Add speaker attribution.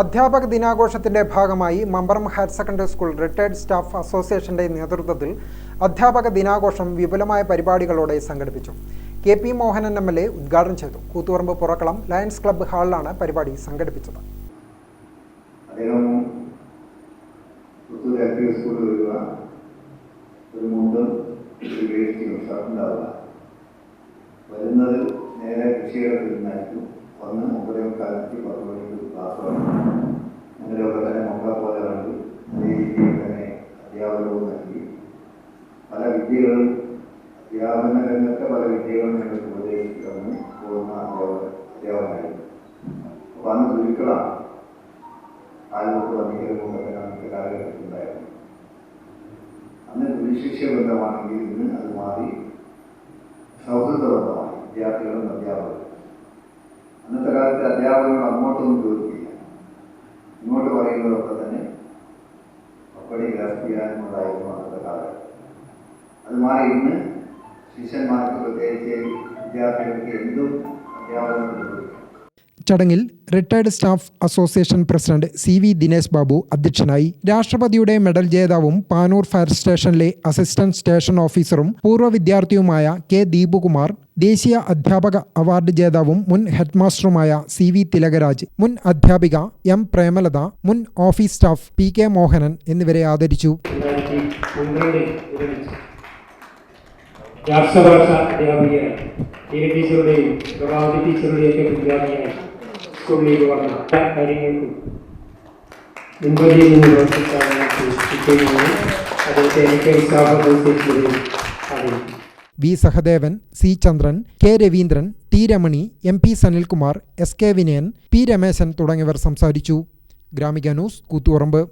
Speaker 1: അധ്യാപക ദിനാഘോഷത്തിന്റെ ഭാഗമായി Mambaram higher secondary school retired staff അസോസിയേഷന്റെ നേതൃത്വത്തിൽ അധ്യാപക ദിനാഘോഷം വിപുലമായ പരിപാടികളോടെ സംഘടിപ്പിച്ചു. K P Mohanan M L A ഉദ്ഘാടനം ചെയ്തു. കൂത്തുപറമ്പ് പുറക്കളം ലയൺസ് ക്ലബ്ബ് ഹാളിലാണ് പരിപാടി സംഘടിപ്പിച്ചത്.
Speaker 2: വരുന്നത് നേരെ കൃഷിയിടത്തിൽ വന്ന് ഒമ്പതേ കാലത്ത് പത്ത് മണിക്ക് ക്ലാസ് അങ്ങനെയൊക്കെ തന്നെ മക്കളെ പോലെ കണ്ട് അതേ രീതിയിൽ തന്നെ അധ്യാപനവും നൽകി. പല വിദ്യകളും അധ്യാപന രംഗത്തെ പല വിദ്യകളും ഞങ്ങൾക്ക് ഉപദേശിച്ചു പോകുന്ന അധ്യാപക അധ്യാപകനായിരുന്നു അപ്പോൾ അന്ന് ഗുരുക്കളാണ്. ആലുവത്ത് വന്നിക്കലും അങ്ങനത്തെ കാലഘട്ടത്തിലുണ്ടായിരുന്നു അന്ന് ഗുരുശിക്ഷ ബന്ധമാണെങ്കിൽ ഇന്ന് അത് മാറി. സൗഹൃദ ബന്ധമായി. വിദ്യാർത്ഥികളും അധ്യാപകരും. അന്നത്തെ കാലത്ത് അധ്യാപകരോട് അങ്ങോട്ടൊന്നും ചോദിക്കില്ല ഇങ്ങോട്ട് പറയുന്നതൊക്കെ തന്നെ അപ്പടി ഗ്രാസ് ചെയ്യാനുണ്ടായിരുന്നു അന്നത്തെ കാലത്ത് അത് മാറി ഇന്ന് ശിഷ്യന്മാർക്ക് പ്രത്യേകിച്ച് വിദ്യാർത്ഥികൾക്ക് എന്തും അധ്യാപകരോട് ചോദിക്കാം
Speaker 1: ചടങ്ങിൽ retired staff association president C V Dinesh Babu അധ്യക്ഷനായി രാഷ്ട്രപതിയുടെ മെഡൽ ജേതാവും പാനൂർ ഫയർ സ്റ്റേഷനിലെ അസിസ്റ്റന്റ് സ്റ്റേഷൻ ഓഫീസറും പൂർവ വിദ്യാർത്ഥിയുമായ കെ ദീപുകുമാർ ദേശീയ അധ്യാപക അവാർഡ് ജേതാവും മുൻ ഹെഡ്മാസ്റ്ററുമായ സി വി തിലകരാജ് മുൻ അധ്യാപിക എം പ്രേമലത മുൻ office staff P K Mohanan എന്നിവരെ ആദരിച്ചു.
Speaker 3: ടീച്ചറുടെയും ടീച്ചറുടെയും ഒക്കെ വിദ്യാർത്ഥിയായി സ്കൂളിലേക്ക് വന്ന എല്ലാ കാര്യങ്ങൾക്കും മുൻപന്തിയിൽ നിന്ന് പ്രവർത്തിക്കാൻ കിട്ടുകയും അദ്ദേഹത്തെ എനിക്ക് staff അസോസിയേഷനിലെയും
Speaker 1: V Sahadevan C Chandran K Raveendran T Ramani M P Sanilkumar S K Vinayan P Rameshan തുടങ്ങിയവർ സംസാരിച്ചു. ഗ്രാമിക ന്യൂസ് കൂത്തുപറമ്പ്.